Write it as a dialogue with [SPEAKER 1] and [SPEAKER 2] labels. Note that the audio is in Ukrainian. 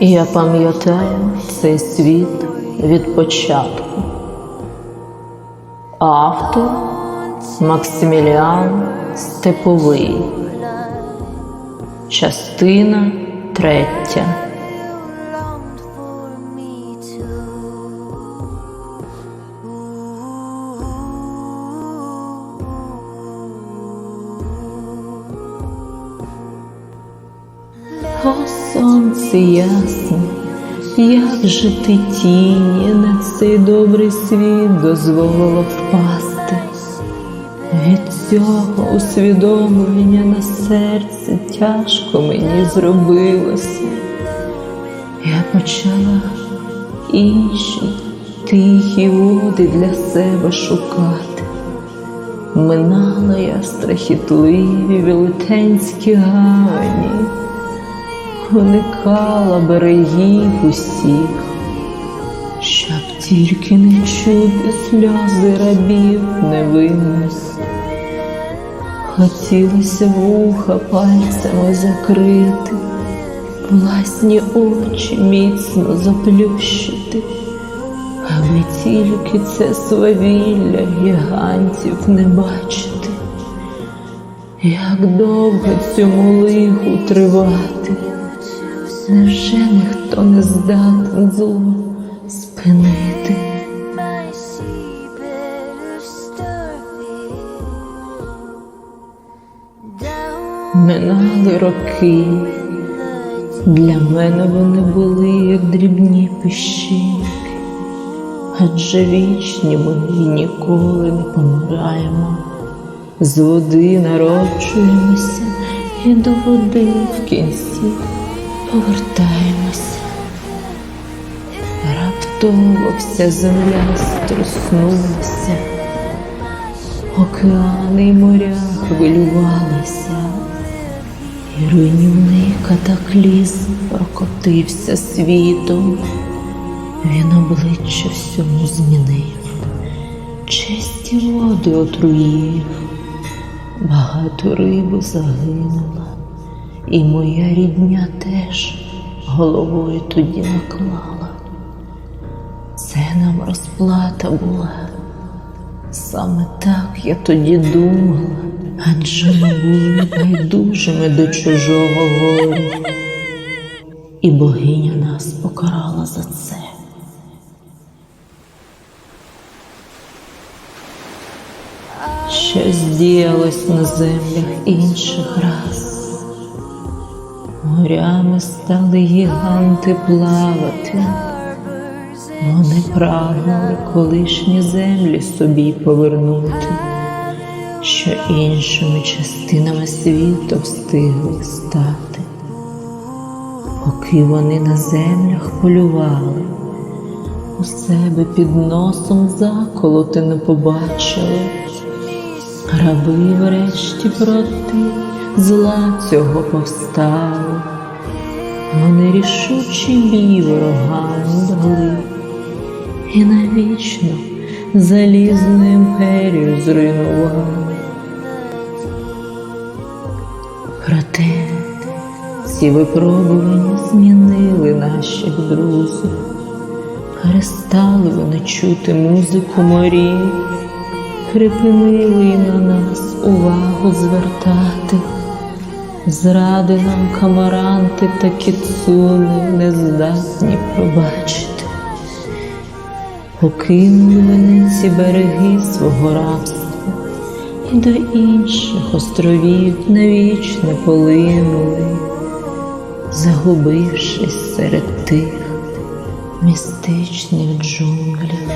[SPEAKER 1] Я пам'ятаю цей світ від початку. Автор Максиміліан Степовий. Частина третя. О, сонце ясне, як же ти тіні на цей добрий світ дозволила впасти. Від цього усвідомлення на серце тяжко мені зробилося. Я почала інші тихі води для себе шукати. Минала я страхітливі велетенські гавані, уникала берегів усіх, щоб тільки не чути сльози рабів невинних. Хотілося вуха пальцями закрити, власні очі міцно заплющити, аби тільки це свавілля гігантів не бачити. Як довго цьому лиху тривати? Невже ніхто не здатен зло спинити? Минали роки, для мене вони були, як дрібні пищинки, адже вічні ми ніколи не помираємо. З води народжуємося і до води в кінці повертаємося. Раптово вся земля струснулася, океани й моря хвилювалися, і руйнівний катаклізм прокотився світом. Він обличчя всьому змінив, чисті води отруїв, багато риби загинула, і моя рідня теж головою тоді наклала. Це нам розплата була. Саме так я тоді думала, адже ми були байдужими до чужого горю. І богиня нас покарала за це. Щось діялось на землях інших раз. Морями стали гіганти плавати. Вони прагнули колишні землі собі повернути, що іншими частинами світу встигли стати. Поки вони на землях полювали, у себе під носом заколоти не побачили. Раби врешті проти зла цього повстали. Вони рішучий бій ворогам дали і навічно залізну імперію зруйнували. Проте ці випробування змінили наших друзів. Перестали вони чути музику морів, припинили на нас увагу звертати. Зради нам камаранти та кіцуни не здатні пробачити. Покинули вони ці береги свого рабства і до інших островів навічно полинули, загубившись серед тих містичних джунглів.